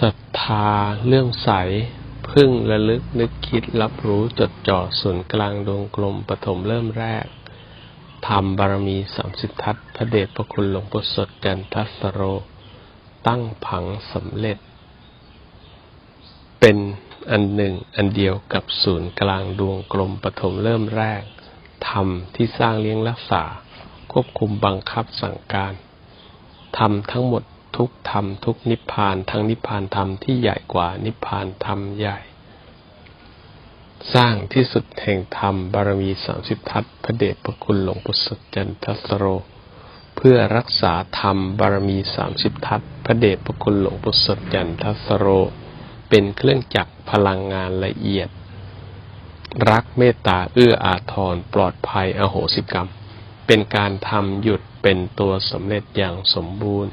ศรัทธาเลื่อมใส พึ่งระลึกนึกคิดรับรู้จดจ่อศูนย์กลางดวงกลมปฐมเริ่มแรกทำบารมีสามสิบทัศพระเดชพระคุณหลวงปู่สดจันทัสโร ตั้งผังสำเร็จ เป็นอันหนึ่งอันเดียวกับศูนย์กลางดวงกลมปฐมเริ่มแรกธรรมที่สร้างเลี้ยงรักษา ควบคุมบังคับสั่งการธรรมทั้งหมด ทุกธรรมทุกนิพพานทั้งนิพพานธรรมที่ใหญ่กว่านิพพานธรรมใหญ่ สร้างที่สุดแห่งธรรมบารมีสามสิบทัศพระเดชพระคุณหลวงปู่สดจันทสโร เพื่อรักษาธรรมบารมีสามสิบทัศพระเดชพระคุณหลวงปู่สดจันทสโร เป็นเครื่องจักรพลังงานละเอียด รักเมตตาเอื้ออาทรปลอดภัยอโหสิกรรม เป็นการทำหยุดเป็นตัวสำเร็จอย่างสมบูรณ์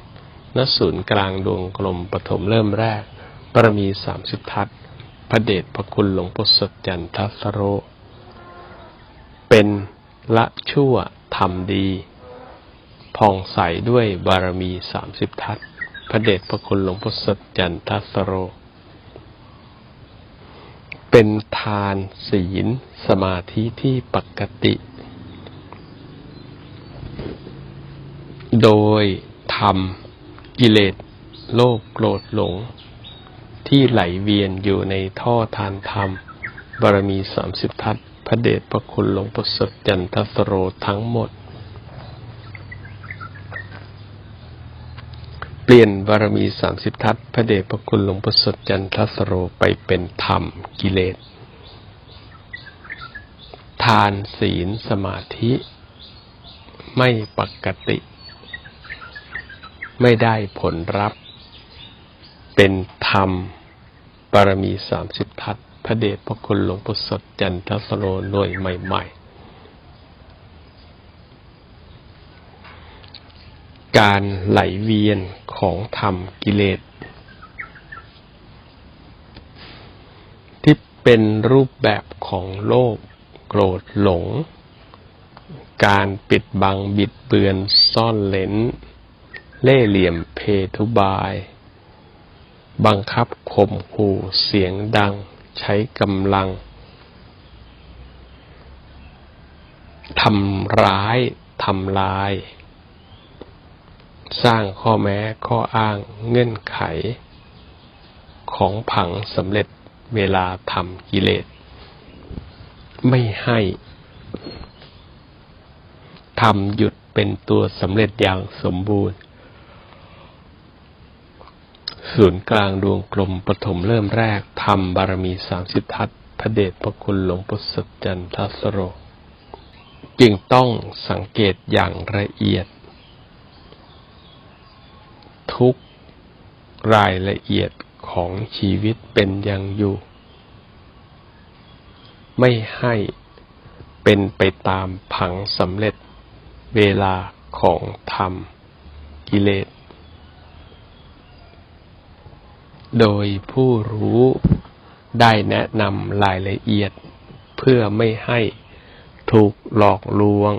ณศูนย์กลางดวงกลมปฐมเริ่มแรกปรมีสามสิบทัศพระเดชพระคุณหลวงปู่สดจันทสโร เป็นละชั่วทำดีผ่องใสด้วยบารมีสามสิบทัศพระเดชพระคุณหลวงปู่สดจันทสโร เป็นทานศีลสมาธิที่ปกติ โดยทำ กิเลสโลภโกรธหลง ที่ไหลเวียนอยู่ในท่อทานธรรม บารมีสามสิบทัศพระเดชพระคุณหลวงปู่สดจันทสโรทั้งหมด เปลี่ยนบารมีสามสิบทัศพระเดชพระคุณหลวงปู่สดจันทสโรไปเป็นธรรมกิเลส ทานศีลสมาธิไม่ปกติ ไม่ได้ผลรับเป็นธรรมบารมีสามสิบทัศน์พระเดชพระคุณหลวงปู่สดจันทสโรหน่วยใหม่ ๆ การไหลเวียนของธรรมกิเลส ที่เป็นรูปแบบของโลกโกรธหลง การปิดบังบิดเบือนซ่อนเลน เล่เหลี่ยมเพทุบาย บังคับข่มขู่เสียงดัง ใช้กำลังทำร้ายทำลาย สร้างข้อแม้ข้ออ้างเงื่อนไข ของผังสำเร็จเวลาทำกิเลส ไม่ให้ทำหยุดเป็นตัวสำเร็จอย่างสมบูรณ์ ศูนย์กลางดวงกลมปฐมเริ่มแรกทำบารมีสามสิบทัศพระเดชพระคุณหลวงปู่สจันทสโร จึงต้องสังเกตอย่างละเอียด ทุกรายละเอียดของชีวิตเป็นอย่างอยู่ ไม่ให้เป็นไปตามผังสำเร็จเวลาของธรรมกิเลส โดยผู้รู้ได้แนะนำรายละเอียดเพื่อไม่ให้ถูกหลอกลวง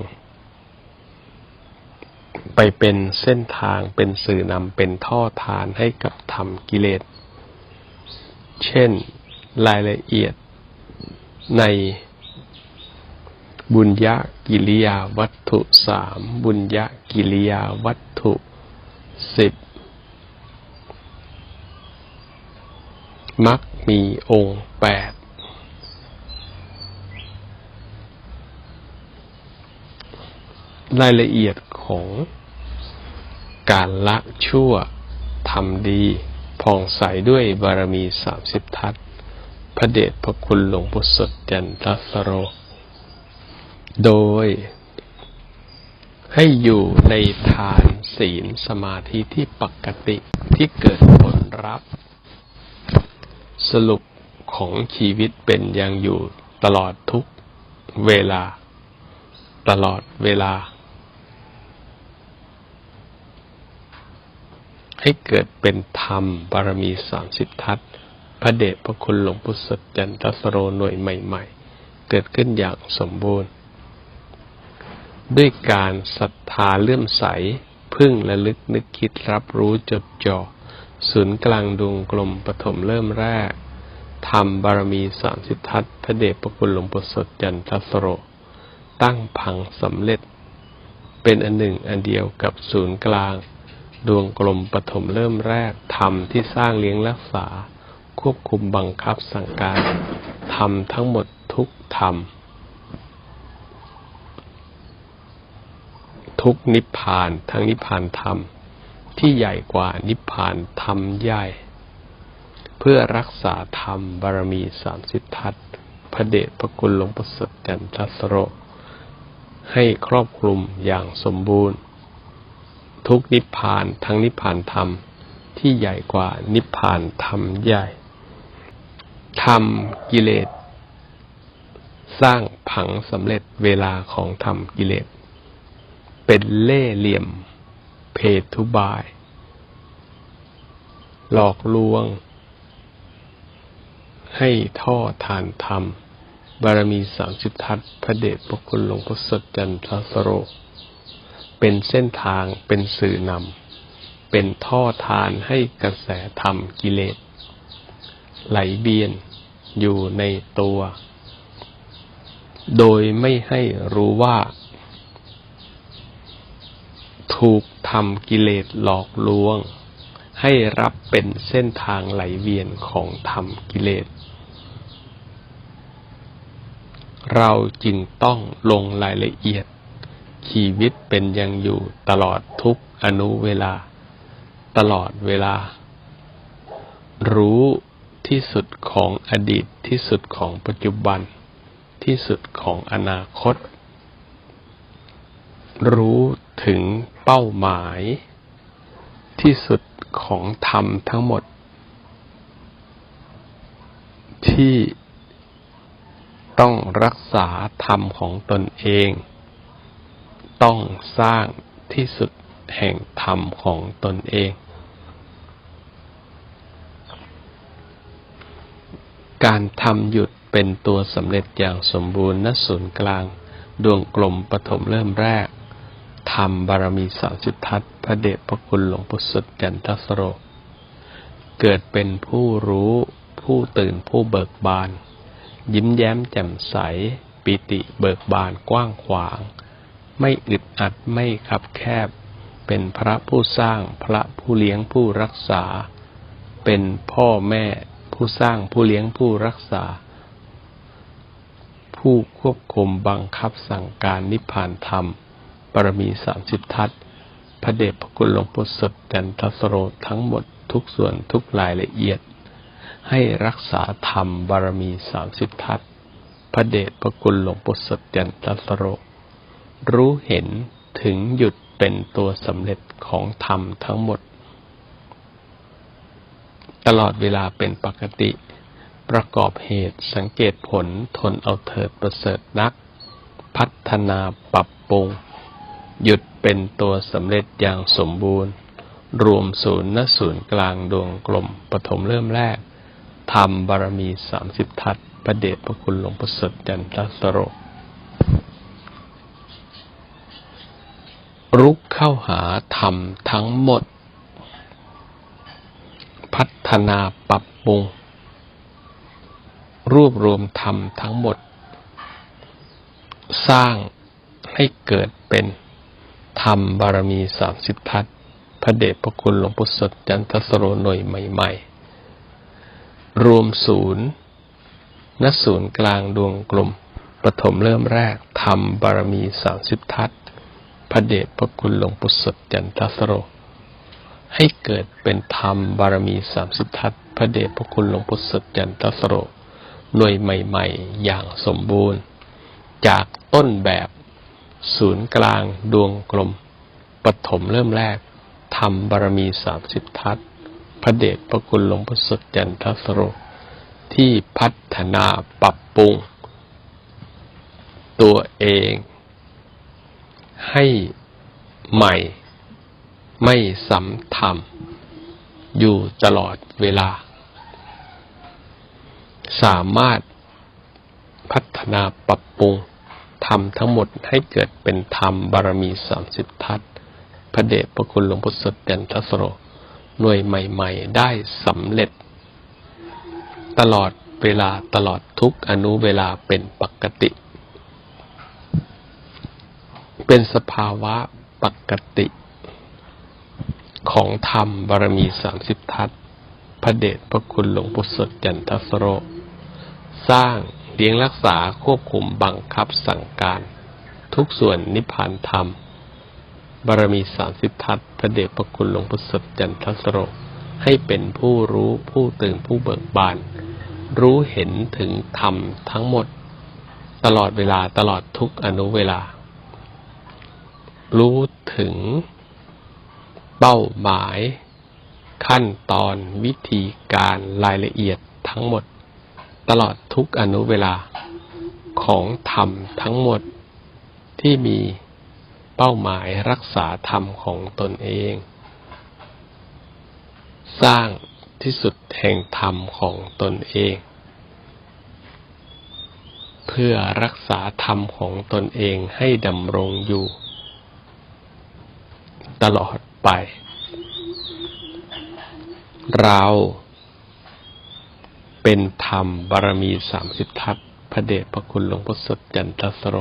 ไปเป็นเส้นทางเป็นสื่อนำเป็นท่อทานให้กับธรรมกิเลส เช่นรายละเอียดในบุญญากิริยาวัตถุสามบุญญากิริยาวัตถุสิบ มีองค์แปดรายละเอียดของการละชั่วทำดีผ่องใสด้วยบารมีสามสิบทัศพระเดชพระคุณหลวงปู่สดจันทสโร โดย ให้อยู่ในฐานศีลสมาธิที่ปกติที่เกิดผลรับ สรุปของชีวิตเป็นอย่างอยู่ตลอดทุกเวลา ตลอดเวลา ให้เกิดเป็นธรรมบารมีสามสิบทัศพระเดชพระคุณหลวงปู่สดจันทสโรหน่วยใหม่ ๆ เกิดขึ้นอย่างสมบูรณ์ ด้วยการศรัทธาเลื่อมใส พึ่งและลึกนึกคิดรับรู้จดจ่อ ศูนย์กลางดวงกลมปฐมเริ่มแรกทำบารมีสามสิบทัศน์พระเดชพระคุณหลวงปู่สดจันทสโร ตั้งพังสำเร็จ เป็นอันหนึ่งอันเดียวกับศูนย์กลาง ดวงกลมปฐมเริ่มแรกทำที่สร้างเลี้ยงรักษา ควบคุมบังคับสั่งการทำทั้งหมดทุกธรรม ทุกนิพพานทั้งนิพพานธรรม ที่ใหญ่กว่านิพพานธรรมใหญ่ เพื่อรักษาธรรมบารมีสามสิบทัศพระเดชพระคุณหลวงประเสริฐจันทสโร ให้ครอบคลุมอย่างสมบูรณ์ ทุกนิพพานทั้งนิพพานธรรมที่ใหญ่กว่านิพพานธรรมใหญ่ทำกิเลส สร้างผังสำเร็จเวลาของธรรมกิเลส เป็นเล่เหลี่ยม เพทุบาย หลอกลวง ให้ท่อทานธรรม บารมีสามสิบทัศน์พระเดชพระคุณหลวงพ่อสดจันทรสโร เป็นเส้นทางเป็นสื่อนำ เป็นท่อทานให้กระแสธรรมกิเลส ไหลเบียนอยู่ในตัว โดยไม่ให้รู้ว่า ถูกทำกิเลสหลอกลวง ให้รับเป็นเส้นทางไหลเวียนของธรรมกิเลส เราจึงต้องลงรายละเอียด ชีวิตเป็นยังอยู่ตลอดทุกอนุเวลา ตลอดเวลา รู้ที่สุดของอดีตที่สุดของปัจจุบัน ที่สุดของอนาคต รู้ ถึงเป้าหมาย ที่สุดของธรรมทั้งหมด ที่ต้องรักษาธรรมของตนเอง ต้องสร้างที่สุดแห่งธรรมของตนเอง การทำหยุดเป็นตัวสำเร็จอย่างสมบูรณ์ณศูนย์กลาง ดวงกลมปฐมเริ่มแรก ทำบารมีสามสิบทัศพระเดชพระคุณหลวงปู่สุดจันทสโร เกิดเป็นผู้รู้ผู้ตื่นผู้เบิกบาน ยิ้มแย้มแจ่มใส ปิติเบิกบานกว้างขวาง ไม่อึดอัดไม่คับแคบ เป็นพระผู้สร้างพระผู้เลี้ยงผู้รักษา เป็นพ่อแม่ผู้สร้างผู้เลี้ยงผู้รักษา ผู้ควบคุมบังคับสั่งการนิพพานธรรม บารมีสามสิบทัศพระเดชพระคุณหลวงปู่สดจันทัสโรทั้งหมดทุกส่วนทุกรายละเอียด ให้รักษาธรรมบารมีสามสิบทัศพระเดชพระคุณหลวงปู่สดจันทัสโร รู้เห็นถึงหยุดเป็นตัวสำเร็จของธรรมทั้งหมด ตลอดเวลาเป็นปกติ ประกอบเหตุสังเกตผลทนเอาเถิดประเสริฐนัก พัฒนาปรับปรุง หยุดเป็นตัวสำเร็จอย่างสมบูรณ์ รวมศูนย์ณศูนย์กลางดวงกลมปฐมเริ่มแรกทำบารมีสามสิบทัศประเดชพระคุณหลวงประเสริฐจันทสโรรุกเข้าหาธรรมทั้งหมด พัฒนาปรับปรุง รวบรวมธรรมทั้งหมด สร้างให้เกิดเป็น ธรรมบารมีสามสิบทัศน์พระเดชพระคุณหลวงปู่สดจันทสโรหน่วยใหม่ ๆ รวมศูนย์ณศูนย์กลางดวงกลมปฐมเริ่มแรกธรรมบารมีสามสิบทัศน์พระเดชพระคุณหลวงปู่สดจันทสโร ให้เกิดเป็นธรรมบารมีสามสิบทัศน์พระเดชพระคุณหลวงปู่สดจันทสโรหน่วยใหม่ ๆ อย่างสมบูรณ์ จากต้นแบบ ศูนย์กลางดวงกลม ปฐมเริ่มแรกทำบารมีสามสิบทัศพระเดชพระคุณหลวงพ่อสดจันทสโร ที่พัฒนาปรับปรุง ตัวเอง ให้ใหม่ไม่ซ้ำทำอยู่ตลอดเวลา สามารถพัฒนาปรับปรุง ทำทั้งหมดให้เกิดเป็นธรรมบารมีสามสิบทัศพระเดชพระคุณหลวงพุทธสดเด่นทัสโร หน่วยใหม่ ๆ ได้สำเร็จ ตลอดเวลาตลอดทุกอนุเวลาเป็นปกติ เป็นสภาวะปกติของธรรมบารมีสามสิบทัศพระเดชพระคุณหลวงปู่สดจันทสโร สร้าง เลี้ยงรักษาควบคุมบังคับสั่งการ ทุกส่วนนิพพานธรรม บารมีสามสิบทัศพระเดชพระคุณหลวงปู่สดจันทสโรให้เป็นผู้รู้ผู้ตื่นผู้เบิกบาน รู้เห็นถึงธรรมทั้งหมด ตลอดเวลาตลอดทุกอนุเวลา รู้ถึงเป้าหมาย ขั้นตอนวิธีการรายละเอียดทั้งหมด ตลอดทุกอนุเวลาของธรรมทั้งหมดที่มีเป้าหมายรักษาธรรมของตนเอง สร้างที่สุดแห่งธรรมของตนเอง เพื่อรักษาธรรมของตนเองให้ดำรงอยู่ ตลอดไป เรา เป็นธรรมบารมีสามสิบทัศน์พระเดชพระคุณหลวงพ่อสดจันทสโร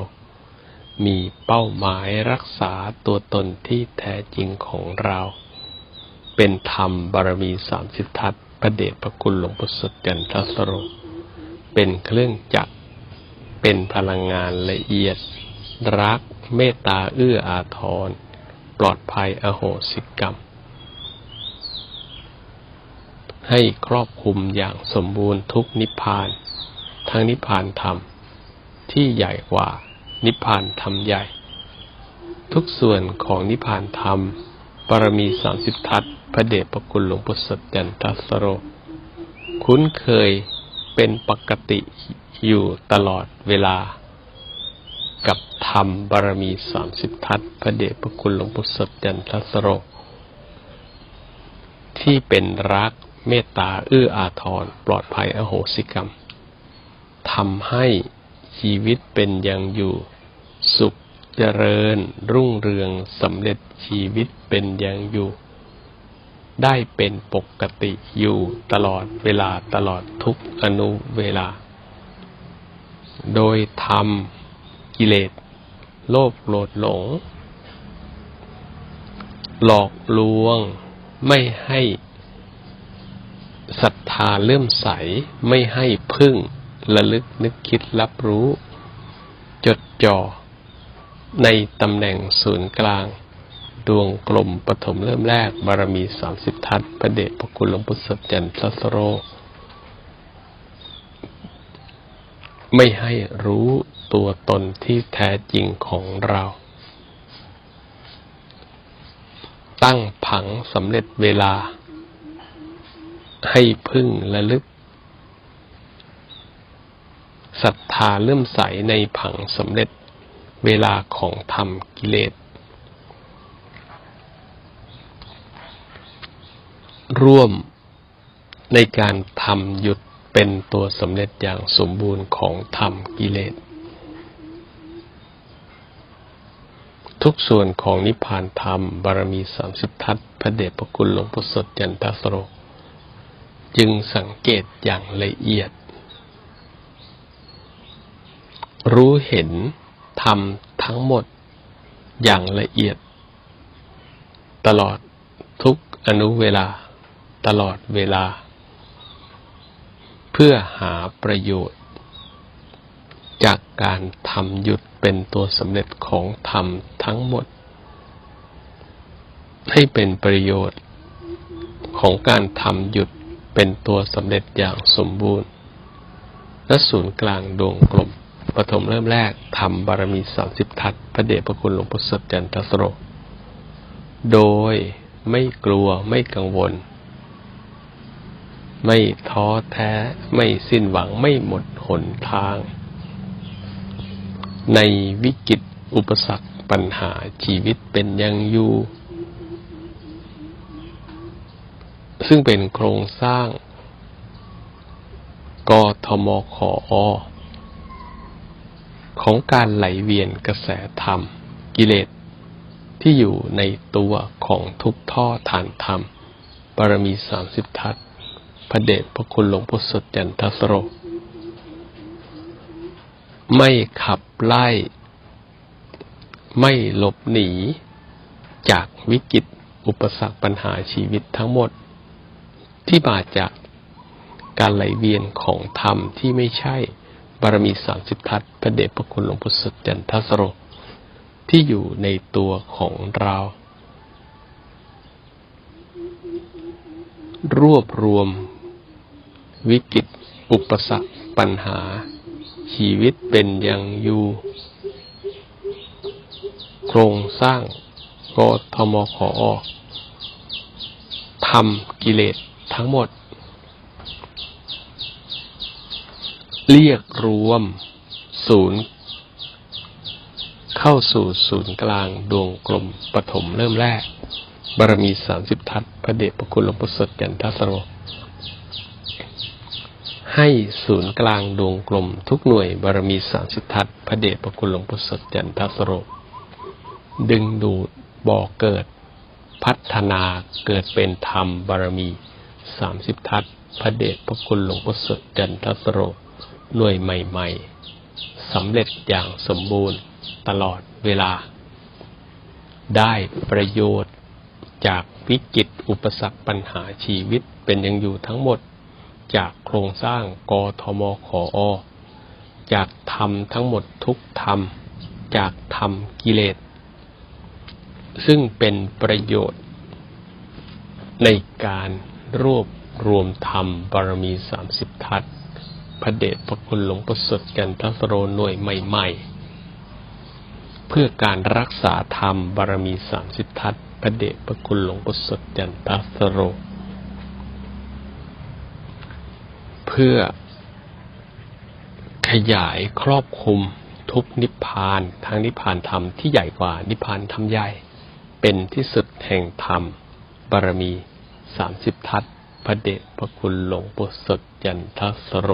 มีเป้าหมายรักษาตัวตนที่แท้จริงของเรา เป็นธรรมบารมีสามสิบทัศน์พระเดชพระคุณหลวงพ่อสดจันทสโร เป็นเครื่องจักร เป็นพลังงานละเอียด รักเมตตาเอื้ออาทร ปลอดภัยอโหสิกรรม ให้ครอบคลุมอย่างสมบูรณ์ทุกนิพพาน ทั้งนิพพานธรรม ที่ใหญ่กว่านิพพานธรรมใหญ่ ทุกส่วนของนิพพานธรรมปรมีสามสิบทัศพระเดชพระคุณหลวงปู่สดจันทสโร คุ้นเคยเป็นปกติอยู่ตลอดเวลา กับธรรมบารมีสามสิบทัศพระเดชพระคุณหลวงปู่สดจันทสโร ที่เป็นรัก เมตตาเอื้ออาทร ปลอดภัยอโหสิกรรมทำให้ชีวิตเป็นอย่างอยู่สุขเจริญ รุ่งเรืองสำเร็จชีวิตเป็นอย่างอยู่ ได้เป็นปกติอยู่ตลอดเวลาตลอดทุกอนุเวลา โดยทำกิเลส โลภโกรธหลง หลอกลวงไม่ให้ ศรัทธาเลื่อมใสไม่ให้พึ่งระลึกนึกคิดรับรู้ จดจ่อในตำแหน่งศูนย์กลาง ดวงกลมปฐมเริ่มแรก บารมีสามสิบทัศพระเดชพระคุณหลวงพุทธสจันทสโร ไม่ให้รู้ตัวตนที่แท้จริงของเรา ตั้งผังสำเร็จเวลา ให้พึ่งระลึกศรัทธาเลื่อมใสในผังสำเร็จเวลาของธรรมกิเลส ร่วมในการทำหยุดเป็นตัวสำเร็จอย่างสมบูรณ์ของธรรมกิเลส ทุกส่วนของนิพพานธรรมบารมีสามสิบทัศพระเดชพระคุณหลวงปู่สดจันทสโร จึงสังเกตอย่างละเอียด รู้เห็นธรรมทั้งหมดอย่างละเอียด ตลอดทุกอนุเวลา ตลอดเวลา เพื่อหาประโยชน์ จากการทำหยุดเป็นตัวสำเร็จของธรรมทั้งหมด ให้เป็นประโยชน์ของการทำหยุด เป็นตัวสำเร็จอย่างสมบูรณ์ และศูนย์กลางดวงกลมปฐมเริ่มแรกทำบารมีสามสิบทัศพระเดชพระคุณหลวงพ่อสดจันทสโร โดยไม่กลัวไม่กังวล ไม่ท้อแท้ไม่สิ้นหวังไม่หมดหนทาง ในวิกฤตอุปสรรคปัญหาชีวิตเป็นยังอยู่ ซึ่งเป็นโครงสร้างกทมขออของการไหลเวียนกระแสธรรม กิเลสที่อยู่ในตัวของทุกท่อฐานธรรมปารมีสามสิบทัศพระเดชพระคุณหลวงปู่สดจันทสโร ไม่ขับไล่ ไม่หลบหนี จากวิกฤตอุปสรรคปัญหาชีวิตทั้งหมด ที่มาจากการไหลเวียนของธรรมที่ไม่ใช่บารมีสามสิบทัศน์พระเดชพระคุณหลวงปู่สดจันทสโรที่อยู่ในตัวของเรา รวบรวม วิกฤตอุปสรรคปัญหา ชีวิตเป็นอย่างอยู่ โครงสร้างกทมขอทำกิเลส ทั้งหมด เรียกรวมศูนย์เข้าสู่ศูนย์กลางดวงกลมปฐมเริ่มแรก บารมีสามสิบทัศพระเดชพระคุณหลวงปู่สดจันทัสโร ให้ศูนย์กลางดวงกลม ทุกหน่วยบารมีสามสิบทัศพระเดชพระคุณหลวงปู่สดจันทัสโร ดึงดูดบ่อเกิด พัฒนาเกิดเป็นธรรมบารมี สามสิบทัศพระเดชพระคุณหลวงปู่สดจันทสโรหน่วยใหม่ๆสำเร็จอย่างสมบูรณ์ตลอดเวลา ได้ประโยชน์จากวิกฤตอุปสรรคปัญหาชีวิตเป็นยังอยู่ทั้งหมด จากโครงสร้างกทมขอจากธรรมทั้งหมดทุกธรรม จากธรรมกิเลส ซึ่งเป็นประโยชน์ในการ รวบรวมธรรมบารมีสามสิบทัศน์พระเดชพระคุณหลวงประสดกันทสโรหน่วยใหม่ ๆ เพื่อการรักษาธรรมบารมีสามสิบทัศน์พระเดชพระคุณหลวงประสดจันทสโร เพื่อขยายครอบคลุมทุกนิพพานทางนิพพานธรรมที่ใหญ่กว่านิพพานธรรมใหญ่ เป็นที่สุดแห่งธรรมบารมี สามสิบทัศพระเดชพระคุณหลวงปู่สดจันทสโร